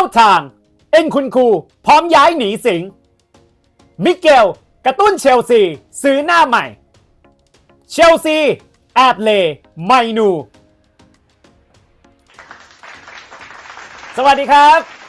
าทาง เอ็นคุณครูพร้อมย้ายหนีสิง มิเกล กระตุ้นเชลซี ซื้อหน้าใหม่ เชลซี แอบเล ไมนู สวัสดีครับ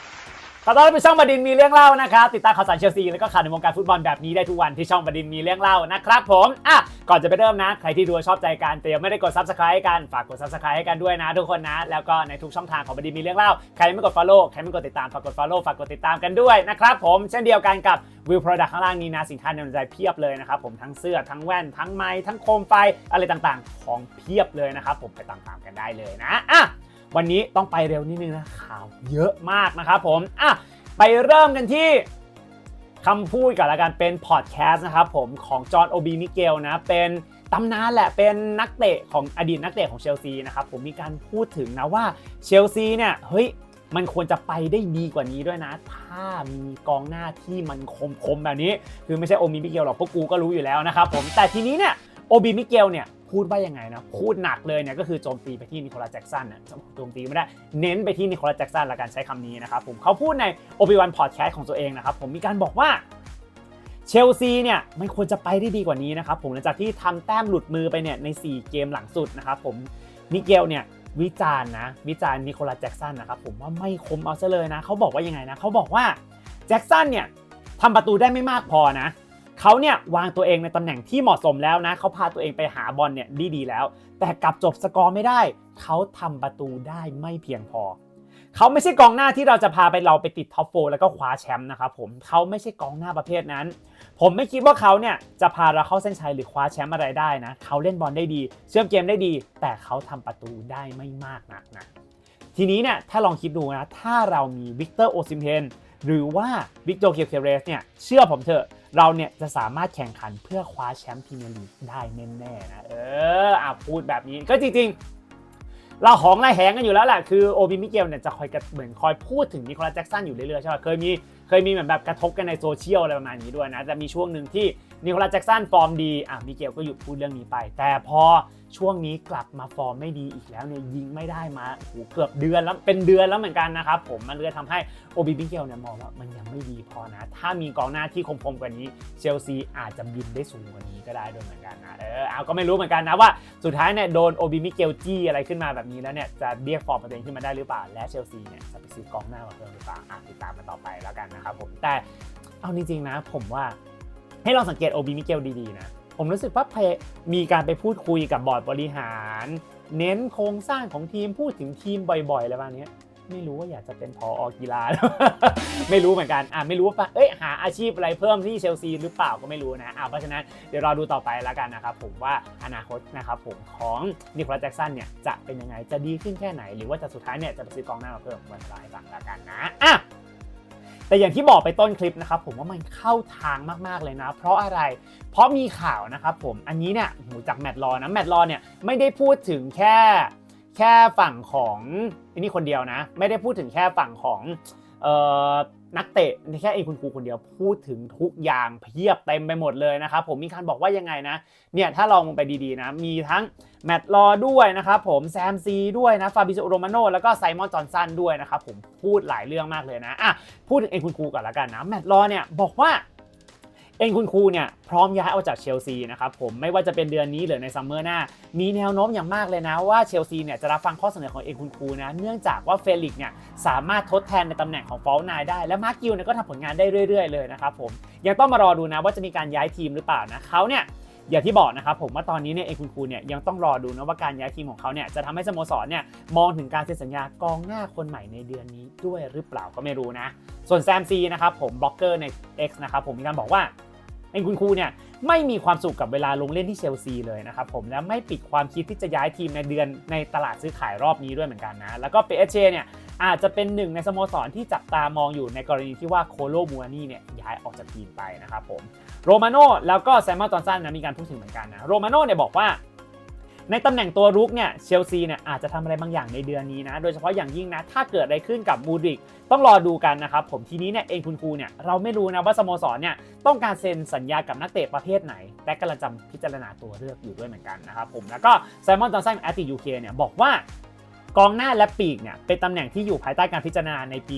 ขอต้อนรับไปช่องบดินมีเรื่องเล่านะครับติดตามข่าวสารเชลซีแล้วก็ข่าวในวงการฟุตบอลแบบนี้ได้ทุกวันที่ช่องบดินมีเรื่องเล่านะครับผมอะก่อนจะไปเริ่มนะ ใครที่ดูชอบใจการเตรียมไม่ได้กด subscribe ให้กันฝากกด subscribe ให้กันด้วยนะ ทุกคนนะ แล้วก็ในทุกช่องทางของบดินมีเรื่องเล่าใครไม่กด follow ใครไม่กดติดตามฝากกด follow ฝากกดติดตามกันด้วยนะครับผมเช่นเดียวกันกับวิวโปรดักต์ข้างล่างนี้นะสินค้าในใจเพียบเลยนะครับผมทั้งเสื้อทั้งแว่นทั้งไม้ทั้งโคมไฟอะไรต่างๆ ของเพียบเลยนะครับผมไปตามๆกันได้เลยนะอะ วันนี้ต้องไปเร็วนิดนึงนะข่าวเยอะมากนะครับผมอะไปเริ่มกันที่คำพูดก่อนละกันเป็นพอดแคสต์นะครับผมของจอห์นโอบีมิเกลนะเป็นตำนานแหละเป็นนักเตะของอดีตนักเตะของเชลซีนะครับผมมีการพูดถึงนะว่าเชลซีเนี่ยเฮ้ยมันควรจะไปได้ดีกว่านี้ด้วยนะ ถ้ามีกองหน้าที่มันคมๆแบบนี้ คือไม่ใช่โอบีมิเกลหรอกพวกกูก็รู้อยู่แล้วนะครับผมแต่ทีนี้เนี่ยโอบีมิเกลเนี่ย พูดว่ายังไงนะพูดหนักเลยเนี่ยก็คือโจมตีไปที่นิโคลัสแจ็กสันนะโจมตีไม่ได้เน้นไปที่นิโคลัสแจ็กสันละกันใช้คำนี้นะครับผมเขาพูดในโอบิวันพอดแคสต์ของตัวเองนะครับผมมีการบอกว่าเชลซีเนี่ยมันควรจะไปได้ดีกว่านี้นะครับผมหลังจากที่ทำแต้มหลุดมือไปเนี่ยใน 4 เกมหลังสุดนะครับผมมิเกลเนี่ยวิจารณ์นะวิจารณ์นิโคลัสแจ็กสันนะครับผมว่าไม่คมเอาซะเลยนะเขาบอกว่ายังไงนะเขาบอกว่าแจ็กสันเนี่ยทำประตูได้ไม่มากพอนะ เขาเนี่ยวางตัวเองในตำแหน่งที่เหมาะสมแล้วนะเขาพาตัวเองไปหาบอลเนี่ยดีดีแล้ว แต่กลับจบสกอร์ไม่ได้ เขาทำประตูได้ไม่เพียงพอเขาไม่ใช่กองหน้าที่เราจะพาไปเราไปติดท็อปโฟแล้วก็คว้าแชมป์นะครับผมเขาไม่ใช่กองหน้าประเภทนั้น ผมไม่คิดว่าเขาเนี่ยจะพาเราเข้าเส้นชัยหรือคว้าแชมป์อะไรได้นะเขาเล่นบอลได้ดี เชื่อมเกมได้ดี แต่เขาทำประตูได้ไม่มากนักนะทีนี้เนี่ยถ้าลองคิดดูนะถ้าเรามีวิกเตอร์โอซิมเพนหรือว่าวิกโตเคียเคเรสเนี่ยเชื่อผมเถอะ เราเนี่ยจะสามารถแข่งขันเพื่อคว้าแชมป์พรีเมียร์ลีกได้แน่ๆนะเอออะพูดแบบนี้ก็จริงๆ เราของไรแหงกันอยู่แล้วแหละคือโอบิมิเกลเนี่ยจะคอยเหมือนคอยพูดถึงนิโคลัสแจ็กสันอยู่เรื่อยๆใช่ป่ะเคยมีเคยมีเหมือนแบบกระทบกันในโซเชียลอะไรประมาณนี้ด้วยนะแต่มีช่วงหนึ่งที่ นิโคลัสแจ็กสันฟอร์มดีอะมิเกลก็หยุดพูดเรื่องนี้ไป แต่พอช่วงนี้กลับมาฟอร์มไม่ดีอีกแล้วเนี่ยยิงไม่ได้มาโอ้เกือบเดือนแล้วเป็นเดือนแล้วเหมือนกันนะครับผมมันเลยทำให้โอบิบิเกลเนี่ยมองว่ามันยังไม่ดีพอนะ ถ้ามีกองหน้าที่คมๆกว่านี้เชลซีอาจจะบินได้สูงกว่านี้ก็ได้ด้วยเหมือนกันนะเออเอาก็ไม่รู้เหมือนกันนะว่าสุดท้ายเนี่ยโดนโอบิมิเกลจี้อะไรขึ้นมาแบบนี้แล้วเนี่ยจะเรียกฟอร์มตัวเองขึ้นมาได้หรือเปล่าและเชลซีเนี่ยจะไปซื้อกองหน้ามาเพิ่มหรือเปล่าอะติดตามมาต่อไปแล้วกันนะครับผมแต่เอาจริงๆนะผมว่า ให้ลองสังเกตโอบิมิเกลดีๆนะ ผมรู้สึกว่าพมีการไปพูดคุยกับบอร์ดบริหาร เน้นโครงสร้างของทีมพูดถึงทีมบ่อยๆอะไรประมาณเนี้ยไม่รู้ว่าอยากจะเป็นพออกีฬา ไม่รู้เหมือนกันอะไม่รู้ว่าเอ้ยหาอาชีพอะไรเพิ่มที่เชลซีหรือเปล่าก็ไม่รู้นะอะเพราะฉะนั้นเดี๋ยวรอดูต่อไปแล้วกันนะครับผมว่าอนาคตนะครับผมของนิโคลัสแจ็กสันเนี่ยจะเป็นยังไงจะดีขึ้นแค่ไหน หรือว่าจะสุดท้ายเนี่ยจะไปซื้อกองหน้ามาเพิ่มวันรายฟังแล้วกันนะอะ แต่อย่างที่บอกไปต้นคลิปนะครับผมว่ามันเข้าทางมากๆเลยนะ เพราะอะไร เพราะมีข่าวนะครับผมอันนี้เนี่ยหูจากแมตต์ลอนะแมตต์ลอเนี่ยไม่ได้พูดถึงแค่แค่ฝั่งของอันนี้คนเดียวนะ ไม่ได้พูดถึงแค่ฝั่งของ นักเตะแค่เองคุณครูคนเดียวพูดถึงทุกอย่างเพียบเต็มไปหมดเลยนะครับผมมีการบอกว่ายังไงนะเนี่ยถ้าลองไปดีๆนะมีทั้งแมตต์ลอด้วยนะครับผมแซมซีด้วยนะฟาบิโซโรมาโนแล้วก็ไซมอนจอห์นสันด้วยนะครับผมพูดหลายเรื่องมากเลยนะอะพูดถึงเองคุณครูก่อนละกันนะแมตต์ลอเนี่ยบอกว่า เอ็นคุณครูเนี่ยพร้อมย้ายออกจากเชลซีนะครับผมไม่ว่าจะเป็นเดือนนี้หรือในซัมเมอร์หน้า มีแนวโน้มอย่างมากเลยนะว่าเชลซีเนี่ยจะรับฟังข้อเสนอของเอ็นคุณครูนะเนื่องจากว่าเฟลิกซ์เนี่ยสามารถทดแทนในตำแหน่งของฟอลนายได้ และมาร์กิวเนี่ยก็ทำผลงานได้เรื่อย ๆ เลยนะครับผมยังต้องมารอดูนะว่าจะมีการย้ายทีมหรือเปล่านะเขาเนี่ยอย่างที่บอกนะครับผมว่าตอนนี้เนี่ยเอ็นคุณครูเนี่ยยังต้องรอดูนะว่าการย้ายทีมของเขาเนี่ยจะทำให้สโมสรเนี่ยมองถึงการเซ็นสัญญากองหน้าคนใหม่ในเดือนนี้ด้วยหรือเปล่าก็ไม่รู้นะ ส่วนแซมซีนะครับผมบล็อกเกอร์ใน X นะครับผมมีการบอกว่า เองคุณครูเนี่ยไม่มีความสุขกับเวลาลงเล่นที่เชลซีเลยนะครับผมและไม่ปิดความคิดที่จะย้ายทีมในเดือนในตลาดซื้อขายรอบนี้ด้วยเหมือนกันนะ แล้วก็เปเอเชเนี่ยอาจจะเป็นหนึ่งในสโมสรที่จับตามองอยู่ในกรณีที่ว่าโคโลมัวนี่เนี่ยย้ายออกจากทีมไปนะครับผมโรมาโน่แล้วก็แซมมอนจอนสันนะมีการพูดถึงเหมือนกันนะโรมาโน่เนี่ยบอกว่า ในตำแหน่งตัวรุกเนี่ยเชลซีเนี่ยอาจจะทำอะไรบางอย่างในเดือนนี้นะ โดยเฉพาะอย่างยิ่งนะ ถ้าเกิดอะไรขึ้นกับมูดริก ต้องรอดูกันนะครับ ผมทีนี้เนี่ยเองคุณครูเนี่ยเราไม่รู้นะว่าสโมสรเนี่ยต้องการเซ็นสัญญากับนักเตะประเภทไหน แต่กำลังจำพิจารณาตัวเลือกอยู่ด้วยเหมือนกันนะครับผมแล้วก็ไซมอนจอห์นสันแอตติยูเคเนี่ยบอกว่า กองหน้าและปีกเนี่ยเป็นตำแหน่งที่อยู่ภายใต้การพิจารณาในปี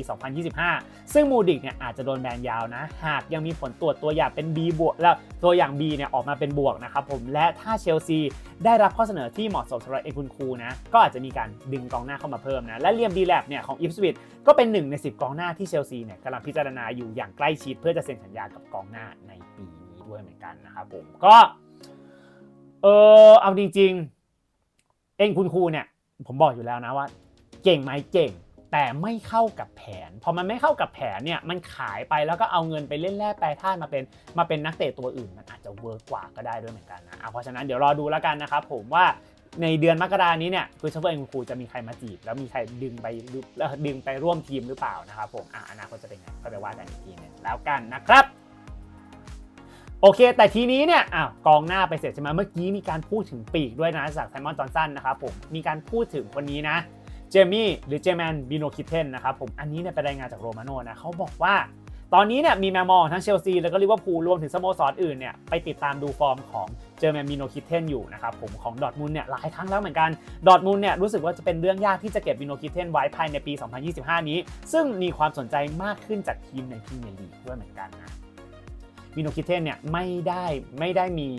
2025 ซึ่งมูดิกเนี่ยอาจจะโดนแบนยาวนะ หากยังมีผลตรวจตัวอย่างเป็น B บวกแล้วตัวอย่าง B เนี่ยออกมาเป็นบวกนะครับผมและถ้าเชลซีได้รับข้อเสนอที่เหมาะสมสำหรับเอกุนคูนะก็อาจจะมีการดึงกองหน้าเข้ามาเพิ่มนะและเลียมดีแลบเนี่ยของอิฟสวิตก็เป็นหนึ่งใน 10 กองหน้าที่เชลซีเนี่ยกำลังพิจารณาอยู่อย่างใกล้ชิด เพื่อจะเซ็นสัญญากับกองหน้าในปีนี้ด้วยเหมือนกันนะครับผมก็เออเอาจริงๆ เอ็งคุณครูเนี่ย ผมบอกอยู่แล้วนะว่า เก่งไหมเก่ง แต่ไม่เข้ากับแผน พอมันไม่เข้ากับแผนเนี่ยมันขายไปแล้วก็เอาเงินไปเล่นแร่แปรธาตุมาเป็นมาเป็นนักเตะตัวอื่น มันอาจจะเวิร์กกว่าก็ได้ด้วยเหมือนกันนะเพราะฉะนั้นเดี๋ยวรอดูแล้วกันนะครับผมว่าในเดือนมกรานี้เนี่ยคริสโตเฟอร์เอ็นคูจะมีใครมาจีบ แล้วมีใครดึงไปดึงไปร่วมทีมหรือเปล่านะครับผมอะอนาคตจะเป็นไงก็ไปว่ากันอีกทีหนึงแล้วกันนะครับ โอเค แต่ทีนี้เนี่ยอ้าวกองหน้าไปเสร็จใช่ไหมเมื่อกี้มีการพูดถึงปีกด้วยนะจากไซมอนจอนสันนะครับผมมีการพูดถึงคนนี้นะเจมี่หรือเจแมนบิโนคิเทนนะครับผมอันนี้เนี่ยเป็นรายงานจากโรมาโนนะเขาบอกว่า ตอนนี้เนี่ยมีแมวมองทั้งเชลซีแล้วก็ลิเวอร์พูลรวมถึงสโมสรอื่นเนี่ยไปติดตามดูฟอร์มของเจอแมนบิโนคิเทนอยู่นะครับผมของดอทมุนเนี่ยหลายครั้งแล้วเหมือนกันดอทมุนเนี่ยรู้สึกว่าจะเป็นเรื่องยากที่จะเก็บบิโนคิเทนไว้ภายในปี 2025 นี้ ซึ่งมีความสนใจมากขึ้นจากทีมในพรีเมียร์ลีกด้วยเหมือนกันนะ มิโนคิเทนเนี่ยไม่ได้ไม่ได้มี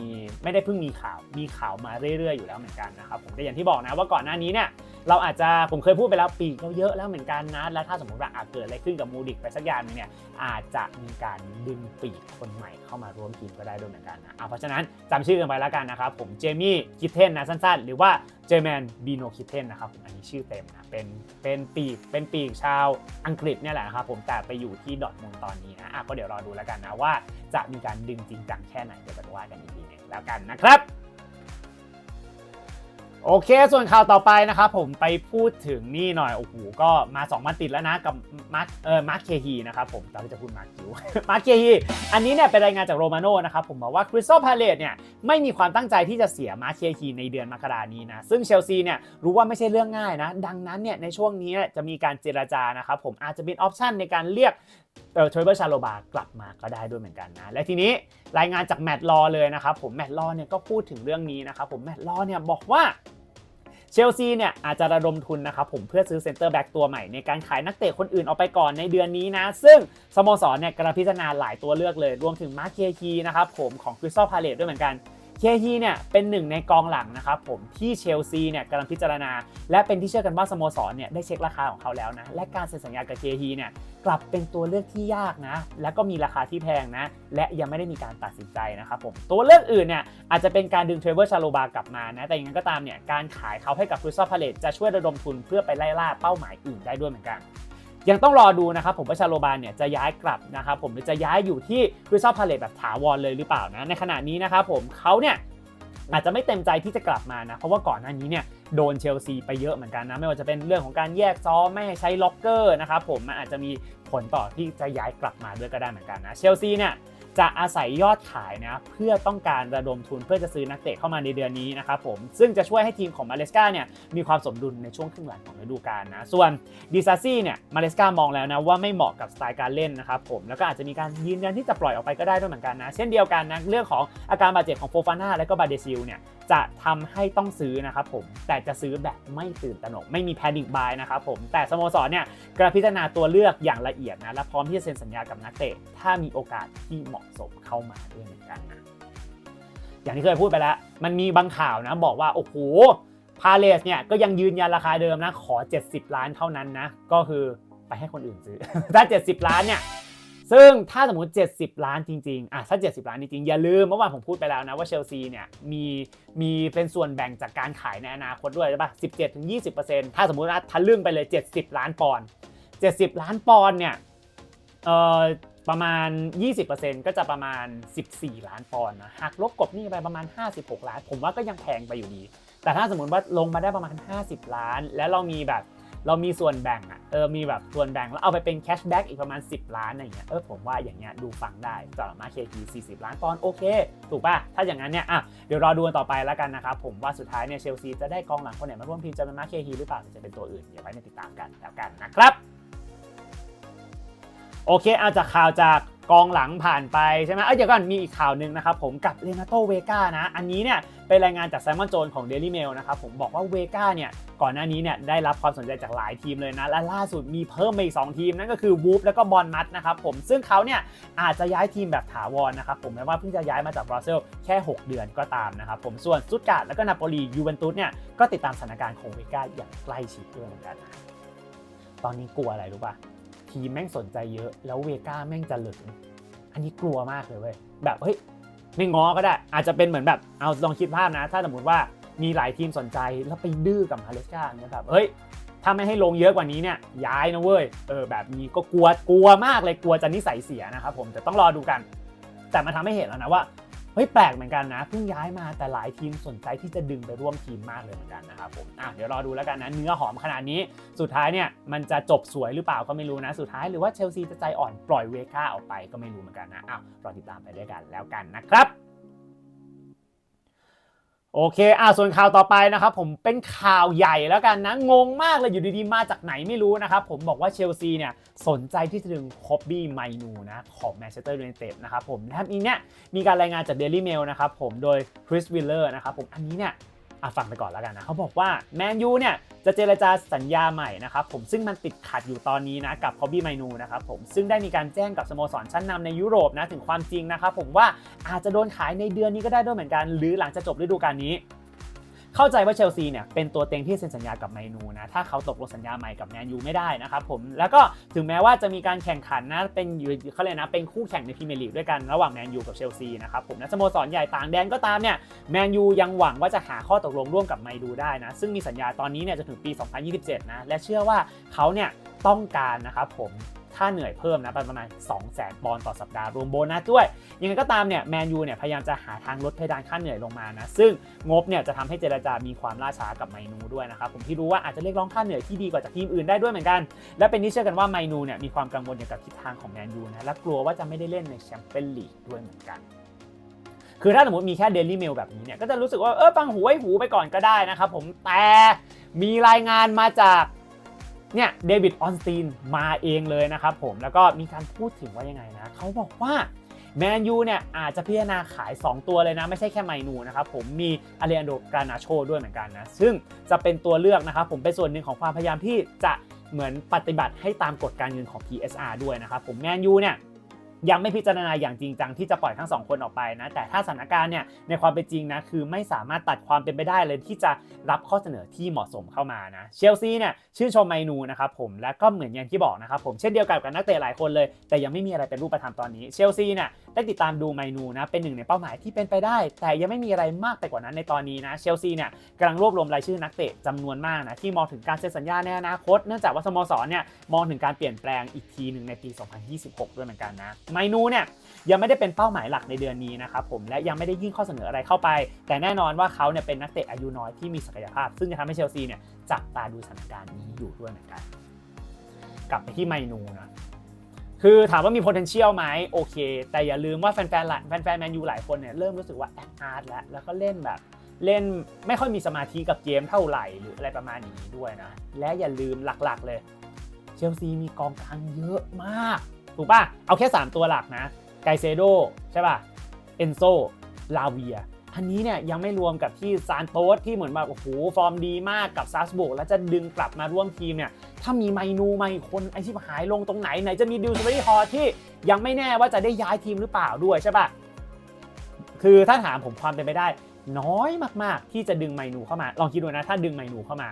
ไม่ได้เพิ่งมีข่าวมีข่าวมาเรื่อยๆอยู่แล้วเหมือนกันนะครับผมแต่อย่างที่บอกนะว่าก่อนหน้านี้เนี่ย เราอาจจะผมเคยพูดไปแล้วปีกเราเยอะแล้วเหมือนกันนะแล้วถ้าสมมติว่าอาจเกิดอะไรขึ้นกับมูดิกไปสักอย่างหนึงเนี่ยอาจจะมีการดึงปีกคนใหม่เข้ามาร่วมทีมก็ได้ด้วยเหมือนกันนะเพราะฉะนั้นจำชื่อกันไปแล้วกันนะครับผมเจมี่คิทเทนนะสั้นๆ หรือว่าเจแมนบีโนคิทเทนนะครับผมอันนี้ชื่อเต็มนะเป็นเป็นปีกเป็นปีกชาวอังกฤษเนี่ยแหละนะครับผมแต่ไปอยู่ที่ดอทมุนตอนนี้นะอะก็เดี๋ยวรอดูแล้วกันนะว่าจะมีการดึงจริงจังแค่ไหนเดี๋ยวไปว่ากันอีกทีนึงแล้วกันนะครับ โอเค ส่วนข่าวต่อไปนะครับผมไปพูดถึงนี่หน่อย โอ้โห ก็มา2วันติดแล้วนะกับมาร์คเออมาร์คเคฮีนะครับผมเราจะพูดมาร์คคิวมาร์คเคฮีอันนี้เนี่ยเป็นรายงานจากโรมาโน่นะครับผมบอกว่าคริสตัลพาเลตเนี่ยไม่มีความตั้งใจที่จะเสียมาร์คเคฮีในเดือนมกรานี้นะ ซึ่งเชลซีเนี่ยรู้ว่าไม่ใช่เรื่องง่ายนะ ดังนั้นเนี่ยในช่วงนี้จะมีการเจรจานะครับผมอาจจะเป็นออปชันในการเรียกเออทรเบอร์ชาโลบากลับมาก็ได้ด้วยเหมือนกันนะ และทีนี้รายงานจากแมตต์ลอเลยนะครับผมแมตต์ลอเนี่ยก็พูดถึงเรื่องนี้นะครับผมแมตต์ลอเนี่ยบอกว่า เชลซีเนี่ยอาจจะระดมทุนนะครับผมเพื่อซื้อเซ็นเตอร์แบ็กตัวใหม่ในการขายนักเตะคนอื่นออกไปก่อนในเดือนนี้นะ ซึ่งสโมสรเนี่ยกำลังพิจารณาหลายตัวเลือกเลย รวมถึงมาร์คเคคีนะครับผมของคริสตัลพาเลตด้วยเหมือนกัน เคฮีเนี่ยเป็นหนึ่งในกองหลังนะครับผมที่เชลซีเนี่ยกำลังพิจารณา และเป็นที่เชื่อกันว่าสโมสรเนี่ยได้เช็คราคาของเขาแล้วนะและการเซ็นสัญญากับเคฮีเนี่ยกลับเป็นตัวเลือกที่ยากนะ และก็มีราคาที่แพงนะ และยังไม่ได้มีการตัดสินใจนะครับผมตัวเลือกอื่นเนี่ยอาจจะเป็นการดึงเทรเวอร์ชาโลบากลับมานะแต่อย่างนั้นก็ตามเนี่ยการขายเขาให้กับคริสตัลพาเลตจะช่วยระดมทุนเพื่อไปไล่ล่าเป้าหมายอื่นได้ด้วยเหมือนกัน ยังต้องรอดูนะครับผมว่าชาโลบานเนี่ยจะย้ายกลับนะครับผมหรือจะย้ายอยู่ที่คริสตัลพาเลตแบบถาวรเลยหรือเปล่านะในขณะนี้นะครับผมเขาเนี่ยอาจจะไม่เต็มใจที่จะกลับมานะ เพราะว่าก่อนหน้านี้เนี่ยโดนเชลซีไปเยอะเหมือนกันนะ ไม่ว่าจะเป็นเรื่องของการแยกซ้อมไม่ให้ใช้ล็อกเกอร์นะครับผมมันอาจจะมีผลต่อที่จะย้ายกลับมาด้วยก็ได้เหมือนกันนะเชลซีเนี่ย จะอาศัยยอดขายนะเพื่อต้องการระดมทุนเพื่อจะซื้อนักเตะเข้ามาในเดือนนี้นะครับผมซึ่งจะช่วยให้ทีมของมาเลสกาเนี่ยมีความสมดุลในช่วงครึ่งหลังของฤดูกาลนะส่วนดิซาซี่เนี่ยมาเลสกามองแล้วนะว่าไม่เหมาะกับสไตล์การเล่นนะครับผมแล้วก็อาจจะมีการยืนยันที่จะปล่อยออกไปก็ได้ด้วยเหมือนกันนะเช่นเดียวกันนะเรื่องของอาการบาดเจ็บของโฟฟาน่าและก็บาเดซิลเนี่ยจะทำให้ต้องซื้อนะครับผมแต่จะซื้อแบบไม่ตื่นตระหนกไม่มีแพนิคบายนะครับผมแต่สโมสรเนี่ยกำลังพิจารณาตัวเลือกอย่างละเอียดนะและพร้อมที่จะเซ็นสัญญากับนักเตะถ้ามีโอกาสที่เหมาะสมเข้ามาด้วยเหมือนกันนะอย่างที่เคยพูดไปแล้ว มันมีบางข่าวนะบอกว่า โอ้โหพาเลสเนี่ยก็ยังยืนยันราคาเดิมนะ ขอ 70 ล้านเท่านั้นนะ ก็คือไปให้คนอื่นซื้อ ถ้า 70 ล้านเนี่ย ซึ่งถ้าสมมติ 70 ล้านจริงๆอะถ้า 70 ล้านจริงๆ อย่าลืมเมื่อวานผมพูดไปแล้วนะว่าเชลซีเนี่ยมีมีเป็นส่วนแบ่งจากการขายในอนาคตด้วยใช่ปะ17-20%ถ้าสมมติว่าทะลึ่งไปเลย 70 ล้านปอนด์70 ล้านปอนด์เนี่ยเอ่อ ประมาณ 20%ก็จะประมาณ 14 ล้านปอนด์นะหักลบกบหนี้ไปประมาณ 56 ล้าน ผมว่าก็ยังแพงไปอยู่ดี แต่ถ้าสมมติว่าลงมาได้ประมาณ 50 ล้าน แล้วเรามีแบบเรามีส่วนแบ่งอะเออมีแบบส่วนแบ่งแล้วเอาไปเป็นแคชแบ็กอีกประมาณ 10 ล้านอะไรเงี้ยเออผมว่าอย่างเงี้ยดูฟังได้สำหรับมาเคที40ล้านปอนด์โอเค ถูกป่ะ ถ้าอย่างนั้นเนี่ยอะเดี๋ยวรอดูกันต่อไปแล้วกันนะครับผมว่าสุดท้ายเนี่ยเชลซีจะได้กองหลังคนไหนมาร่วมทีมจะเป็นมาเคทีหรือเปล่าหรือจะเป็นตัวอื่นเดี๋ยวไว้ติดตามกันแล้วกันนะครับ โอเคเอาจากข่าวจากกองหลังผ่านไปใช่ไหมเอ้ยเดี๋ยวก่อนมีอีกข่าวหนึ่งนะครับผมกับเลนาโตเวก้านะ อันนี้เนี่ยเป็นรายงานจากไซมอนโจนของ Daily Mail นะครับผมบอกว่าเวกาเนี่ยก่อนหน้านี้เนี่ยได้รับความสนใจจากหลายทีมเลยนะ และล่าสุดมีเพิ่มมาอีก 2 ทีม นั่นก็คือวูฟแล้วก็บอลมัดนะครับผมซึ่งเขาเนี่ยอาจจะย้ายทีมแบบถาวรนะครับผมแม้ว่าเพิ่งจะย้ายมาจากบราซิลแค่ 6 เดือนก็ตามนะครับผมส่วนสตุตการ์ดแล้วก็นาโปลียูเวนตุสเนี่ยก็ติดตามสถานการณ์ของเวกาอย่างใกล้ชิดด้วยเหมือนกันนะตอนนี้กลัวอะไรรู้ป่ะ ทีมแม่งสนใจเยอะ แล้วเวก้าแม่งจะเหลืองอันนี้กลัวมากเลยเว้ยแบบเฮ้ยไม่ง้อก็ได้ อาจจะเป็นเหมือนแบบเอาลองคิดภาพนะ ถ้าสมมติว่ามีหลายทีมสนใจแล้วไปดื้อกับมาเลสกาเนี่ยแบบเฮ้ยถ้าไม่ให้ลงเยอะกว่านี้เนี่ยย้ายนะเว้ยเออแบบนี้ก็กลัวกลัวมากเลยกลัวจะนิสัยเสียนะครับผมแต่ต้องรอดูกัน แต่มาทำให้เห็นแล้วนะว่า เฮ้ยแปลกเหมือนกันนะเพิ่งย้ายมาแต่หลายทีมสนใจที่จะดึงไปร่วมทีมมากเลยเหมือนกันนะครับผมอะเดี๋ยวรอดูแล้วกันนะเนื้อหอมขนาดนี้สุดท้ายเนี่ยมันจะจบสวยหรือเปล่าก็ไม่รู้นะสุดท้ายหรือว่าเชลซีจะใจอ่อนปล่อยเวก้าออกไปก็ไม่รู้เหมือนกันนะอ้าวรอติดตามไปด้วยกันแล้วกันนะครับ โอเค อ่าส่วนข่าวต่อไปนะครับผมเป็นข่าวใหญ่แล้วกันนะ งงมากเลยอยู่ดีๆ มาจากไหนไม่รู้นะครับ ผมบอกว่าเชลซีเนี่ยสนใจที่จะดึงคอบบี้ไมนูนะของแมนเชสเตอร์ยูไนเต็ดนะครับผมและทีเนี้ยมีการรายงานจากเดลี่เมลนะครับผมโดยคริสวิลเลอร์นะครับผมอันนี้เนี่ย อะฟังไปก่อนแล้วกันนะเขาบอกว่าแมนยูเนี่ยจะเจรจาสัญญาใหม่นะครับผมซึ่งมันติดขัดอยู่ตอนนี้นะกับคอบี้ไมนูนะครับผมซึ่งได้มีการแจ้งกับสโมสรชั้นนำในยุโรปนะถึงความจริงนะครับผมว่าอาจจะโดนขายในเดือนนี้ก็ได้ด้วยเหมือนกัน หรือหลังจากจบฤดูกาลนี้ เข้าใจว่าเชลซีเนี่ยเป็นตัวเต็งที่เซ็นสัญญากับไมนูนะถ้าเขาตกลงสัญญาใหม่กับแมนยูไม่ได้นะครับผมแล้วก็ถึงแม้ว่าจะมีการแข่งขันนะเป็นอยู่เขาเลยกนะเป็นคู่แข่งในพรีเมียร์ลีกด้วยกันระหว่างแมนยูกับเชลซีนะครับผมและสโมสรใหญ่ต่างแดนก็ตามเนี่ยแมนยูยังหวังว่าจะหาข้อตกลงร่วมกับไมดูได้นะซึ่งมีสัญญาตอนนี้เนี่ยจะถึงปี 2027 นะและเชื่อว่าเขาเนี่ยต้องการนะครับผม ค่าเหนื่อยเพิ่มนะประมาณ 2 0 0 0 0ปอนด์ต่อสัปดาห์รวมโบนัสด้วย ยังไงก็ตามเนี่ยแมนยูเนี่ยพยายามจะหาทางลดเพดานค่าเหนื่อยลงมานะ ซึ่งงบเนี่ยจะทำให้เจรจามีความล่าช้ากับไมนูด้วยนะครับ ผมที่รู้ว่าอาจจะเรียกร้องค่าเหนื่อยที่ดีกว่าจากทีมอื่นได้ด้วยเหมือนกัน และเป็นที่เชื่อกันว่าไมนูเนี่ยมีความกังวลเกี่ยวกับทิศทางของแมนยูนะและกลัวว่าจะไม่ได้เล่นในแชมเปี้ยนลีกด้วยเหมือนกันคือถ้าสมมติมีแค่เดลี่เมลแบบนี้เนี่ยก็จะรู้สึกว่าเออฟังหูไว้หูไปก่อนก็ได้นะครับผมแต่มีรายงานมาจาก เนี่ยเดวิดออนสตีนมาเองเลยนะครับผมแล้วก็มีการพูดถึงว่ายังไงนะเขาบอกว่าแมนยูเนี่ยอาจจะพิจารณาขาย 2 ตัวเลยนะ ไม่ใช่แค่ไมนูนะครับผมมีอาเรียนโดกานาโชด้วยเหมือนกันนะ ซึ่งจะเป็นตัวเลือกนะครับผมเป็นส่วนหนึ่งของความพยายามที่จะเหมือนปฏิบัติให้ตามกฎการเงินของ PSR ด้วยนะครับผมแมนยูเนี่ย ยังไม่พิจารณาอย่างจริงจังที่จะปล่อยทั้งสองคนออกไปนะแต่ถ้าสถานการณ์เนี่ยในความเป็นจริงนะคือไม่สามารถตัดความเป็นไปได้เลยที่จะรับข้อเสนอที่เหมาะสมเข้ามานะเชลซีเนี่ยชื่นชมไมนูนะครับผมและก็เหมือนอย่างที่บอกนะครับผมเช่นเดียวกับกับนักเตะหลายคนเลย แต่ยังไม่มีอะไรเป็นรูปธรรมตอนนี้เชลซีเนี่ยได้ติดตามดูไมนูนะเป็นหนึ่งในเป้าหมายที่เป็นไปได้ แต่ยังไม่มีอะไรมากไปกว่านั้นในตอนนี้นะเชลซีเนี่ยกำลังรวบรวมรายชื่อนักเตะจำนวนมากนะที่มองถึงการเซ็นสัญญาในอนาคตเนื่องจากว่าสโมสรเนี่ยมองถึงการเปลี่ยนแปลงอีกทีหนึ่งในปี 2026 ด้วยเหมือนกันนะไมนูเนี่ยยังไม่ได้เป็นเป้าหมายหลักในเดือนนี้นะครับผมและยังไม่ได้ยื่นข้อเสนออะไรเข้าไป แต่แน่นอนว่าเขาเนี่ยเป็นนักเตะอายุน้อยที่มีศักยภาพ ซึ่งจะทำให้เชลซีเนี่ยจับตาดูสถานการณ์นี้อยู่ด้วยเหมือนกัน กลับไปที่ไมนูนะคือถามว่ามี potential ไหมโอเค แต่อย่าลืมว่าแฟนๆหลายแฟนๆแมนยูหลายคนเนี่ยเริ่มรู้สึกว่าแอคอาร์ตแล้วแล้วก็เล่นแบบเล่นไม่ค่อยมีสมาธิกับเกมเท่าไหร่หรืออะไรประมาณนี้ด้วยนะ และอย่าลืมหลักๆเลย เชลซีมีกองกลางเยอะมาก ถูกป่ะ เอาแค่ 3 ตัวหลักนะไกเซโดใช่ป่ะ เอนโซ ลาเวีย อันนี้เนี่ยยังไม่รวมกับที่ซานโตสที่เหมือนแบบโอ้โหฟอร์มดีมากกับซาสบุกแล้วจะดึงกลับมาร่วมทีมเนี่ย ถ้ามีไมนูมาคนไอชิบหายลงตรงไหนไหนจะมีดิวสเบอรี่ฮอที่ยังไม่แน่ว่าจะได้ย้ายทีมหรือเปล่าด้วยใช่ป่ะ คือถ้าถามผมความเป็นไปได้ น้อยมากๆ ที่จะดึงไมนูเข้ามา ลองคิดดูนะถ้าดึงไมนูเข้ามา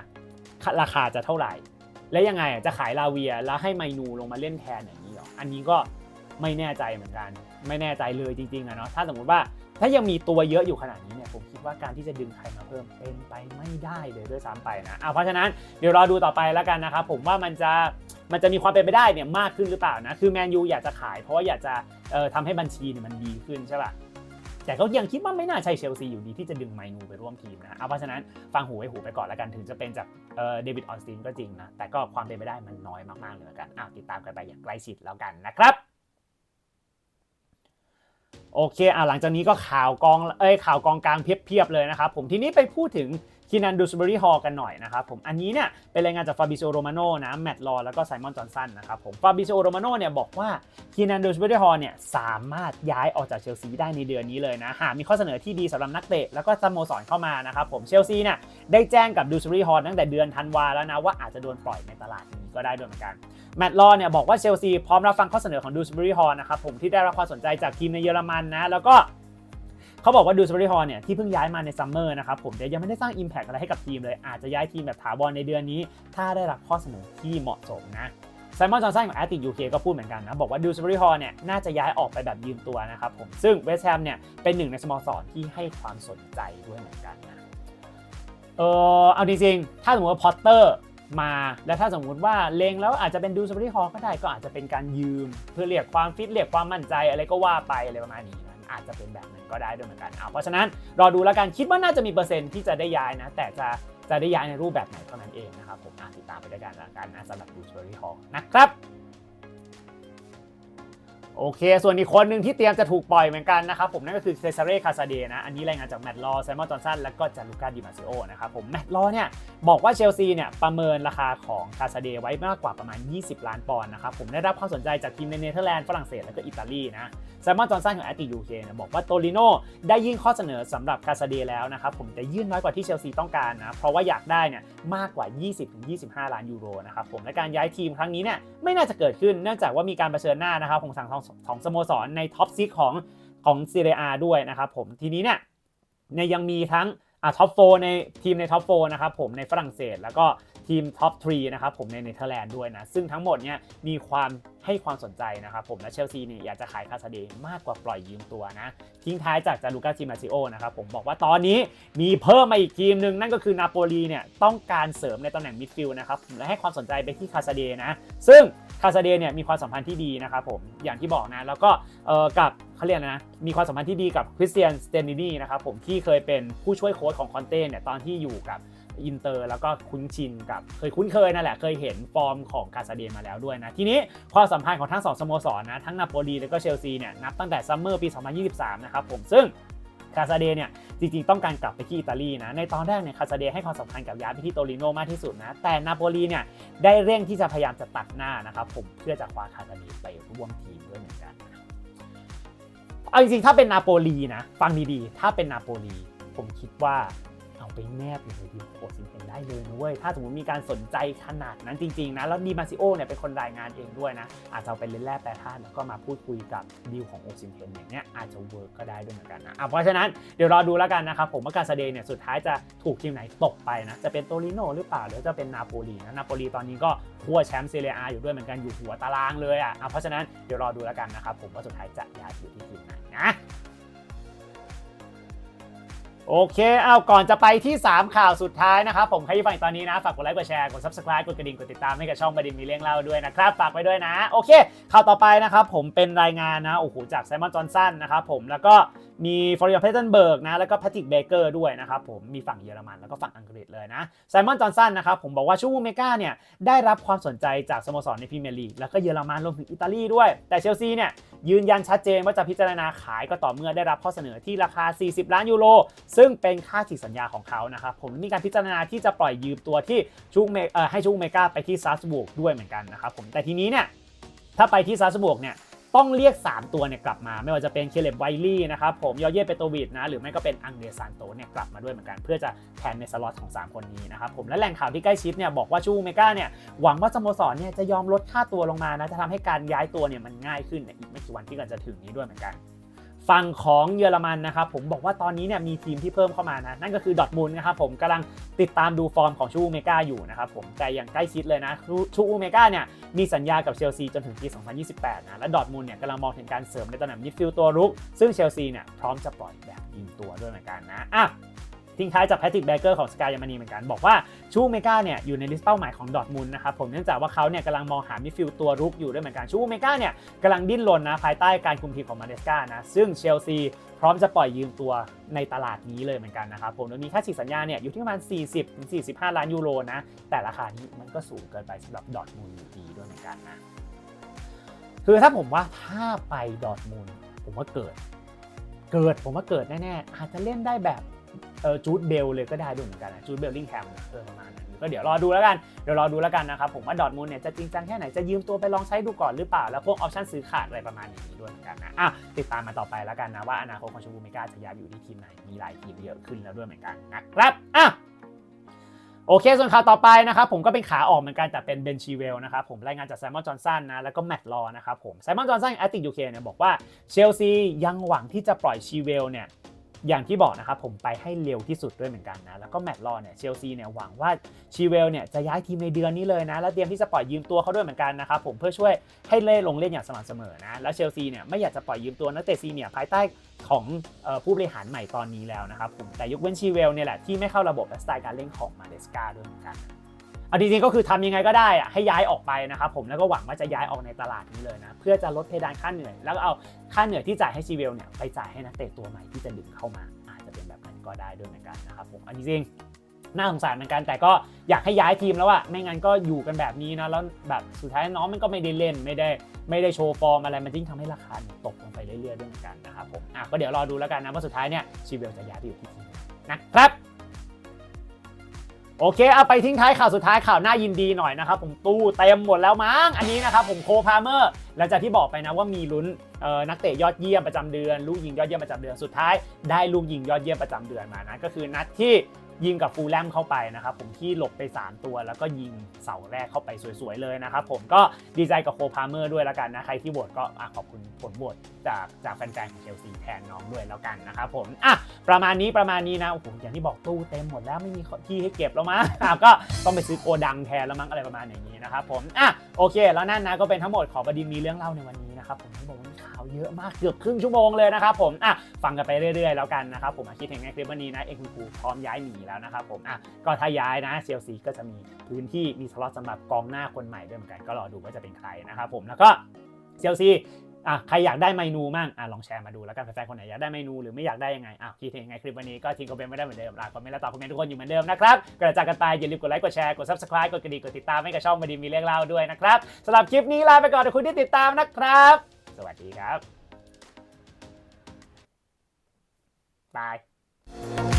ราคาจะเท่าไหร่ และยังไงจะขายลาเวียแล้วให้ไมนูลงมาเล่นแทนอย่าง นี้เหรออันนี้ก็ไม่แน่ใจเหมือนกัน ไม่แน่ใจเลยจริงๆอะเนาะถ้าสมมติว่าถ้ายังมีตัวเยอะอยู่ขนาดนี้เนี่ยผมคิดว่าการที่จะดึงใครมาเพิ่มเป็นไปไม่ได้เลยด้วยซ้ำไปนะอะเพราะฉะนั้นเดี๋ยวรอดูต่อไปแล้วกันนะครับผมว่ามันจะมันจะมีความเป็นไปได้เนี่ยมากขึ้นหรือเปล่านะคือแมนยูอยากจะขายเพราะว่าอยากจะเอ่อทำให้บัญชีเนี่ยมันดีขึ้นใช่ป่ะ แต่ก็ยังคิดว่าไม่น่าใช่เชลซีอยู่ดีที่จะดึงไมนูไปร่วมทีมนะเอาเพราะฉะนั้นฟังหูไว้หูไปก่อนแล้วกันถึงจะเป็นจากเดวิดออนสตีนก็จริงนะแต่ก็ความเป็นไปได้มันน้อยมากๆเลยแล้วกันอ้าวติดตามกันไปอย่างใกล้ชิดแล้วกันนะครับโอเคอะหลังจากนี้ก็ข่าวกองเอ้ยข่าวกองกลางเพียบๆเลยนะครับผมทีนี้ไปพูดถึง เคคีนันดูสเบอรี่ฮอลกันหน่อยนะครับผมอันนี้เนี่ยเป็นรายงานจากฟาบิโซโรมาโนนะแมตต์ลอแล้วก็ไซมอนจอห์นสันนะครับผมฟาบิโซโรมาโนเนี่ยบอกว่าคีนันดูสเบอรี่ฮอลเนี่ยสามารถย้ายออกจากเชลซีได้ในเดือนนี้เลยนะหากมีข้อเสนอที่ดีสำหรับนักเตะแล้วก็สโมสรเข้ามานะครับผมเชลซีเนี่ยได้แจ้งกับดูสเบอรี่ฮอลตั้งแต่เดือนธันวาแล้วนะว่าอาจจะโดนปล่อยในตลาดนี้ก็ได้ด้วยเหมือนกันแมตต์ลอเนี่ยบอกว่าเชลซีพร้อมรับฟังข้อเสนอของดูสเบอรี่ฮอลนะครับผมที่ได้รับความสนใจจากทีมในเยอรมันนะแล้วก็ เขาบอกว่าดูสเบอรี่ฮอลเนี่ยที่เพิ่งย้ายมาในซัมเมอร์นะครับผมแต่ยังไม่ได้สร้าง Impact อะไรให้กับทีมเลยอาจจะย้ายทีมแบบถาวรในเดือนนี้ ถ้าได้รับข้อเสนอที่เหมาะสมนะไซมอนจอห์นสันของแอตติยูเคก็พูดเหมือนกันนะ บอกว่าดูสเบอรี่ฮอลเนี่ยน่าจะย้ายออกไปแบบยืมตัวนะครับผม ซึ่งเวสต์แฮมเนี่ยเป็นหนึ่งในสโมสรที่ให้ความสนใจด้วยเหมือนกันนะ เออเอาจริงๆ ถ้าสมมติว่าพอตเตอร์มาแล้วถ้าสมมุติว่าเลงแล้วอาจจะเป็นดูสเปอรี่ฮอลก็ได้ก็อาจจะเป็นการยืม เพื่อเรียกความฟิตเรียกความมั่นใจอะไรก็ว่าไปอะไรประมาณนี้น อาจจะเป็นแบบนั้นก็ได้ด้วยเหมือนกันเอาเพราะฉะนั้นรอดูแล้วกันคิดว่าน่าจะมีเปอร์เซ็นต์ที่จะได้ย้ายนะ แต่จะจะได้ย้ายในรูปแบบไหนเท่านั้นเองนะครับผมติดตามไปด้วยกันแล้วกันนะสำหรับดูสเปอรี่ฮอลนะครับ โอเค ส่วนอีกคนหนึ่งที่เตรียมจะถูกปล่อยเหมือนกันนะครับผมนั่นก็คือเซซาเร่คาซาเดนะ อันนี้รายงานจากแมตต์ลอไซมอนจอนสันและก็จารุกาดิมาซิโอนะครับผมแมตต์ลอเนี่ยบอกว่าเชลซีเนี่ยประเมินราคาของคาซาเดไว้มากกว่าประมาณ 20 ล้านปอนด์นะครับผมได้รับความสนใจจากทีมในเนเธอร์แลนด์ฝรั่งเศสและก็อิตาลีนะไซมอนจอนสันของแอตติยูเคเนี่ยบอกว่าโตลิโนได้ยื่นข้อเสนอสำหรับคาซาเดแล้วนะครับผมแต่ยื่นน้อยกว่าที่เชลซีต้องการนะเพราะว่าอยากได้เนี่ยมากกว่า 20-25 ล้านยูโรนะครับผมและการย้ายทีมครั้งนี้เนี่ยไม่น่าจะเกิดขึ้นเนื่องจากว่ามีการเผชิญหน้านะครับของสังของสโมสรในท็อปซิกของของซีเรียด้วยนะครับผมทีนี้เนี่ยเนี่ยยังมีทั้งอ่าท็อปโฟในทีมในท็อปโฟนะครับผมในฝรั่งเศส แล้วก็ทีมท็อปทรีนะครับผมในเนเธอร์แลนด์ด้วยนะ ซึ่งทั้งหมดเนี่ยมีความให้ความสนใจนะครับผมและเชลซีนี่อยากจะขายคาซาเดมากกว่าปล่อยยืมตัวนะ ทิ้งท้ายจากจารุก้าจิมาซิโอนะครับผมบอกว่าตอนนี้มีเพิ่มมาอีกทีมหนึ่งนั่นก็คือนาโปลีเนี่ยต้องการเสริมในตำแหน่งมิดฟิลด์นะครับและให้ความสนใจไปที่คาซาเดนะ ซึ่ง คาซาเดเนี่ยมีความสัมพันธ์ที่ดีนะครับผมอย่างที่บอกนะ แล้วก็กับเขาเรียกอะไรนะมีความสัมพันธ์ที่ดีกับคริสเตียนสเตนินีนะครับผมที่เคยเป็นผู้ช่วยโค้ชของคอนเต้เนี่ยตอนที่อยู่กับอินเตอร์แล้วก็คุ้นชินกับเคยคุ้นเคยนั่นแหละเคยเห็นฟอร์มของคาซาเดมาแล้วด้วยนะ ทีนี้ความสัมพันธ์ของทั้งสองสโมสรนะ ทั้งนาโปลีแล้วก็เชลซีเนี่ยนับตั้งแต่ซัมเมอร์ปี 2023 นะครับผมซึ่ง คาซาเดเนี่ยจริงๆต้องการกลับไปที่อิตาลีนะในตอนแรกเนี่ยคาซาเดให้ความสำคัญกับย้ายไปที่โตริโนมากที่สุดนะแต่นาโปลีเนี่ยได้เร่งที่จะพยายามจะตัดหน้านะครับผมเพื่อจะคว้าคาซาเดไปร่วมทีมด้วยเหมือนกันเอาจริงๆถ้าเป็นนาโปลีนะฟังดีๆ ถ้าเป็นนาโปลีผมคิดว่า เอาไปแนบอยู่ในทีโค้ชซิงเนได้เลยนะเว้ยถ้าสมมติมีการสนใจขนาดนั้นจริงๆนะแล้วดีมาซิโอเนี่ยเป็นคนรายงานเองด้วยนะ อาจจะเอาไปเล่นแร่แปรธาตุแล้วก็มาพูดคุยกับดีลของโอซินเทนอย่างเนี้ยอาจจะเวิร์กก็ได้ด้วยเหมือนกันนะอะเพราะฉะนั้นเดี๋ยวรอดูแล้วกันนะครับผมว่าการแสดงเนี่ยสุดท้ายจะถูกทีมไหนตกไปนะจะเป็นโตริโนหรือเปล่าหรือจะเป็นนาโปลีนะนาโปลีตอนนี้ก็ขั้วแชมป์เซเรียอาอยู่ด้วยเหมือนกันอยู่หัวตารางเลยอะอะเพราะฉะนั้นเดี๋ยวรอดูแล้วกันนะครับผมว่าสุดท้ายจะย้ายอยู่ที่ทีมไหนนะ โอเค เอาก่อนจะไปที่ 3 ข่าวสุดท้ายนะครับ ผมใครที่ฟังตอนนี้นะ ฝากกดไลค์ กดแชร์ กด subscribe กดกระดิ่ง กดติดตามให้กับช่องประเด็นมีเรื่องเล่าด้วยนะครับ ฝากไว้ด้วยนะ โอเค ข่าวต่อไปนะครับ ผมเป็นรายงานนะ โอ้โห จากไซมอนจอห์นสันนะครับผม แล้วก็มีฟอริอเพเทนเบิร์กนะ แล้วก็แพทริกเบเกอร์ด้วยนะครับผม มีฝั่งเยอรมัน แล้วก็ฝั่งอังกฤษเลยนะ ไซมอนจอห์นสันนะครับ ผมบอกว่าชูวูเมกาเนี่ย ได้รับความสนใจจากสโมสรในพรีเมียร์ลีก แล้วก็เยอรมันรวมถึงอิตาลีด้วย แต่เชลซีเนี่ยยืนยันชัดเจนว่าจะพิจารณาขายก็ต่อเมื่อได้รับข้อเสนอที่ราคา 40 ล้านยูโรซึ่งเป็นค่าฉีกสัญญาของเขานะครับผมมีการพิจารณาที่จะปล่อยยืมตัวที่ชุกเมเอ่อให้ชุกเมกาไปที่ซาสบุกด้วยเหมือนกันนะครับผมแต่ทีนี้เนี่ยถ้าไปที่ซาสบุกเนี่ยต้องเรียก 3 ตัวเนี่ยกลับมา ไม่ว่าจะเป็นเคเลบไวลี่นะครับผมยอเย่เปโตวิดนะหรือไม่ก็เป็นอังเดรซานโตเนี่ยกลับมาด้วยเหมือนกัน เพื่อจะแทนในสล็อตของ 3 คนนี้นะครับผมและแหล่งข่าวที่ใกล้ชิดเนี่ยบอกว่าชูเมกาเนี่ยหวังว่าสโมสรเนี่ยจะยอมลดค่าตัวลงมานะจะทำให้การย้ายตัวเนี่ยมันง่ายขึ้นในอีกไม่กี่วันที่กำลังจะถึงนี้ด้วยเหมือนกัน ฝั่งของเยอรมันนะครับผมบอกว่าตอนนี้เนี่ยมีทีมที่เพิ่มเข้ามานะนั่นก็คือดอทมูลนะครับผมกำลังติดตามดูฟอร์มของชูอูเมกาอยู่นะครับผมแต่อย่างใกล้ชิดเลยนะชูเมกาเนี่ยมีสัญญากับเชลซีจนถึงปี 2028นะและดอทมูลเนี่ยกำลังมองถึงการเสริมในตำแหน่งมิดฟิลด์ตัวรุก ซึ่งเชลซีเนี่ยพร้อมจะปล่อยแบบยิงตัวด้วยเหมือนกันนะอะ ทิ้งท้ายจากแพทริกแบเกอร์ของสกายยามานีเหมือนกัน บอกว่าชูเมกาเนี่ยอยู่ในลิสต์เป้าหมายของดอทมูลนะครับผมเนื่องจากว่าเขาเนี่ยกำลังมองหามิฟิลตัวรุกอยู่ด้วยเหมือนกันชูเมกาเนี่ยกำลังดิ้นรนนะภายใต้การคุมทีมของมาเดสกานะซึ่งเชลซีพร้อมจะปล่อยยืมตัวในตลาดนี้เลยเหมือนกันนะครับผมโดยมีค่าฉีกสัญญาเนี่ยอยู่ที่ประมาณ 40-45 ล้านยูโรนะแต่ราคานี้มันก็สูงเกินไปสำหรับดอทมูลอยู่ดีด้วยเหมือนกันนะคือถ้าผมว่าถ้าไปดอทมูลผมว่าเกิด เกิดผมว่าเกิดแน่ๆอาจจะเล่นได้แบบ เออจูดเบลเลยก็ได้ด้วยเหมือนกันนะจูดเบลลิงแฮมเออประมาณนั้นก็เดี๋ยวรอดูแล้วกันเดี๋ยวรอดูแล้วกันนะครับผมว่าดอทมุนเนี่ยจะจริงจังแค่ไหนจะยืมตัวไปลองใช้ดูก่อนหรือเปล่า แล้วพวกออปชั่นซื้อขาดอะไรประมาณนี้ด้วยเหมือนกันนะอะติดตามมาต่อไปแล้วกันนะว่าอนาคตของชมพูเมกาจะย้ายอยู่ที่ทีมไหนมีหลายทีมเยอะขึ้นแล้วด้วยเหมือนกันนะครับอะโอเค ส่วนข่าวต่อไปนะครับผมก็เป็นขาออกเหมือนกันแต่เป็นเบนชีเวลนะครับผมรายงานจากไซมอนจอห์นสันนะแล้วก็แมตต์ลอนะครับผมไซมอนจอห์นสันแอตติกยูเคเนี่ยบอกว่าเชลซียังหวังที่จะปล่อยชีเวลเนี่ย อย่างที่บอกนะครับผมไปให้เร็วที่สุดด้วยเหมือนกันนะแล้วก็แมตต์ลอเนี่ยเชลซีเนี่ยหวังว่าชีเวลเนี่ยจะย้ายทีมในเดือนนี้เลยนะ แล้วเตรียมที่จะปล่อยยืมตัวเขาด้วยเหมือนกันนะครับผมเพื่อช่วยให้เล่ลงเล่นอย่างสม่ำเสมอนะแล้วเชลซีเนี่ยไม่อยากจะปล่อยยืมตัวนักเตะซีเนี่ยภายใต้ของผู้บริหารใหม่ตอนนี้แล้วนะครับผมแต่ยกเว้นชีเวลเนี่ยแหละที่ไม่เข้าระบบและสไตล์การเล่นของมาเดสกาด้วยเหมือนกัน เอาจริงๆก็คือทำยังไงก็ได้อะให้ย้ายออกไปนะครับผมแล้วก็หวังว่าจะย้ายออกในตลาดนี้เลยนะ เพื่อจะลดเพดานค่าเหนื่อย แล้วก็เอาค่าเหนื่อยที่จ่ายให้ชีเวลเนี่ยไปจ่ายให้นักเตะตัวใหม่ที่จะดึงเข้ามา อาจจะเป็นแบบนั้นก็ได้ด้วยเหมือนกันนะครับผมอันนี้จริงๆน่าสงสารเหมือนกันแต่ก็อยากให้ย้ายทีมแล้วอะไม่งั้นก็อยู่กันแบบนี้นะแล้วแบบสุดท้ายน้องมันก็ไม่ได้เล่นไม่ได้ไม่ได้โชว์ฟอร์มอะไรมันยิ่งทำให้ราคาตกลงไปเรื่อยๆด้วยเหมือนกันนะครับผมอะก็เดี๋ยวรอดูแล้วกันนะว่าสุดท้ายเนี่ยชีเวลจะย้ายไปอยู่ที่ทีมไหนนะครับ โอเคเอาไปทิ้งท้ายข่าวสุดท้ายข่าวน่ายินดีหน่อยนะครับผมตู้เต็มหมดแล้วมั้งอันนี้นะครับผมโคพาเมอร์หลังจากที่บอกไปนะว่ามีลุ้นเอ่อนักเตะยอดเยี่ยมประจำเดือน ลูกยิงยอดเยี่ยมประจำเดือนสุดท้ายได้ลูกยิงยอดเยี่ยมประจำเดือนมานะก็คือนัดที่ ยิงกับฟูลแลมเข้าไปนะครับผมที่หลบไป 3 ตัวแล้วก็ยิงเสาแรกเข้าไปสวยๆเลยนะครับผมก็ดีใจกับโคพาเมอร์ด้วยแล้วกันนะ ใครที่โหวตก็อะขอบคุณผลโหวตจากจากแฟนๆของเชลซีแทนน้องด้วยแล้วกันนะครับผมอะประมาณนี้ประมาณนี้นะโอ้โหอย่างที่บอกตู้เต็มหมดแล้วไม่มีที่ให้เก็บแล้วมั้งก็ต้องไปซื้อโกดังแทนแล้วมั้งอะไรประมาณอย่างนี้นะครับผมอะโอเค แล้วนั่นนะก็เป็นทั้งหมดของประเด็นมีเรื่องเล่าในวันนี้นะครับผมที่บอกว่า มีข่าเยอะมากเกือบครึ่งชั่วโมงเลยนะครับผมอะฟังกันไปเรื่อยๆแล้วกันนะครับผมอะคิดเห็นไงคลิปวันนี้นะเอ็กซ์คูพร้อมย้ายหนีแล้วนะครับผมอะก็ถ้าย้ายนะเชลซีก็จะมีพื้นที่มีสล็อตสำหรับกองหน้าคนใหม่ด้วยเหมือนกันก็รอดูว่าจะเป็นใครนะครับผมแล้วก็เชลซีอะใครอยากได้เมนูมั่งอะลองแชร์มาดูแล้วกันแฟนๆคนไหนอยากได้เมนูหรือไม่อยากได้ยังไงอะคิดเห็นไงคลิปวันนี้ก็ทิ้งคอมเมนต์ไม่ได้เหมือนเดิมลาคอมเมนต์และตอบคอมเมนต์ทุกคนอยู่เหมือนเดิมนะครับก่อนจะจากกันไปอย่าลืมกดไลค์กดแชร์กด subscribe กดกระดิ่งกดติดตามให้กับช่องมาดีมีเรื่องเล่าด้วยนะครับสำหรับคลิปนี้ลาไปก่อนขอบคุณที่ติดตามนะครับ สวัสดีครับ บาย